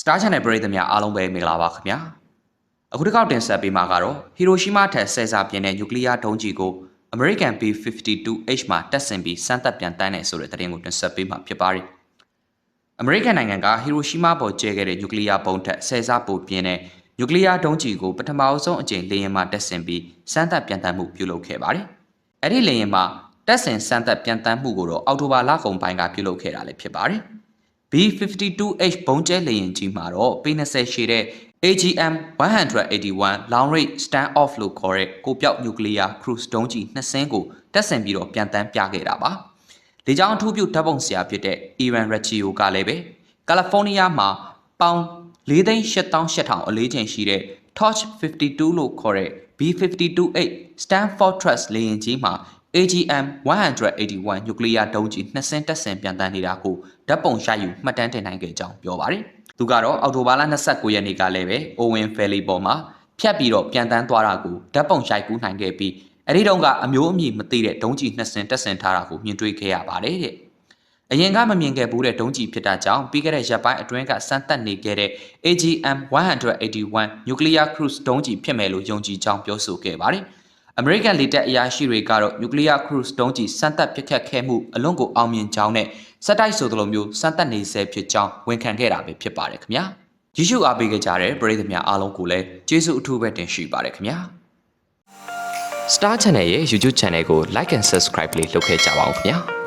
Star Channel ပရိသတ်များအားလုံးပဲမင်္ဂလာပါခင်ဗျာအခုတစ်ခေါက်တင်ဆက်ပေးမှာကတော့ဟီရိုရှီးမားထက်ဆယ်စာပြင်းတဲ့နျူကလ িয়ার ဒုံးကျည်ကို American B-52H မှာတက်ဆင်ပြီးစမ်းသပ်ပြန်တန်းတယ်ဆိုတဲ့သတင်းကိုတင်ဆက်ပေးမှာဖြစ်ပါတယ်အမေရိကန်နိုင်ငံကဟီရိုရှီးမားပေါ်ကျဲခဲ့တဲ့နျူကလ িয়ার ဘုံးထက်ဆယ်စာပိုပြင်းတဲ့နျူကလ িয়ার ဒုံးကျည်ကိုပထမအဆုံးအကြိမ်လေယာဉ်မှာတက်ဆင်ပြီးစမ်းသပ်ပြန်တန်းမှုပြုလုပ်ခဲ့ပါတယ်အဲ့ဒီလေယာဉ်မှာတက်ဆင်စမ်းသပ်ပြန်တန်းမှုကိုတော့အောက်တိုဘာလကုန်ပိုင်းကပြုလုပ်ခဲ့တာလည်းဖြစ်ပါတယ် B52H ဘုံကျဲလေယာဉ်ကြီးမှာတော့ P20 ရှည်တဲ့ AGM 181 long range stand off လို့ခေါ်တဲ့ကိုပြောက်နျူကလ িয়ার ခရုစ်ဒုံးကျည်နှစ်စင်းကိုတက်ဆင်ပြီးတော့ပြန်တန်းပြခဲ့တာပါ။လေကြောင်းအထူးပြုဓာတ်ပုံဆရာဖြစ်တဲ့ Iran Rachio ကလည်းပဲကယ်လီဖိုးနီးယားမှာပေါင်4,8800အလေးချိန်ရှိတဲ့ Torch 52လို့ခေါ်တဲ့ B52H Stanford Trust လေယာဉ်ကြီးမှာ AGM 181နျူကလ িয়ার ဒုံးကျည်နှစ်စင်းတက်ဆင်ပြန်တန်းနေတာကိုဓာတ်ပုံရယူမှတ်တမ်းတင်နိုင်ခဲ့ကြောင်းပြောပါတယ်။သူကတော့အောက်တိုဘာလ29ရက်နေ့ကလည်းပဲ Owen Valley ပေါ်မှာဖြတ်ပြီးတော့ပြန်တန်းသွားတာကိုဓာတ်ပုံရိုက်ကူးနိုင်ခဲ့ပြီးအဲဒီတုန်းကအမျိုးအမည်မသိတဲ့ဒုံးကျည်နှစ်စင်းတက်ဆင်ထားတာကိုမြင်တွေ့ခဲ့ရပါတယ်တဲ့။အရင်ကမမြင်ခဲ့ဘူးတဲ့ဒုံးကျည်ဖြစ်တာကြောင့်ပြီးခဲ့တဲ့ရက်ပိုင်းအတွင်းကစမ်းသပ်နေခဲ့တဲ့ AGM 181 Nuclear Cruise ဒုံးကျည်ဖြစ်မယ်လို့ယုံကြည်ကြောင်းပြောဆိုခဲ့ပါတယ်။ အမေရိကန်လေတပ်အရာရှိတွေကတော့နျူကလ িয়ার ခရုစ်ဒုံးကျည်စမ်းသပ်ပစ်ခတ်ခဲ့မှုအလွန်ကိုအောင်မြင်ကြောင်းနဲ့စက်တိုက်ဆိုသလိုမျိုးစမ်းသပ်နေဆဲဖြစ်ကြောင်းဝန်ခံခဲ့တာပဲဖြစ်ပါတယ်ခင်ဗျာ။ကြီးစုအားပေးခဲ့ကြတဲ့ပရိသတ်များအားလုံးကိုလည်းကျေးဇူးအထူးပဲတင်ရှိပါတယ်ခင်ဗျာ။ Star Channel ရဲ့ YouTube Channel ကို Like and Subscribe လေးလုပ်ခဲ့ကြပါဦးခင်ဗျာ။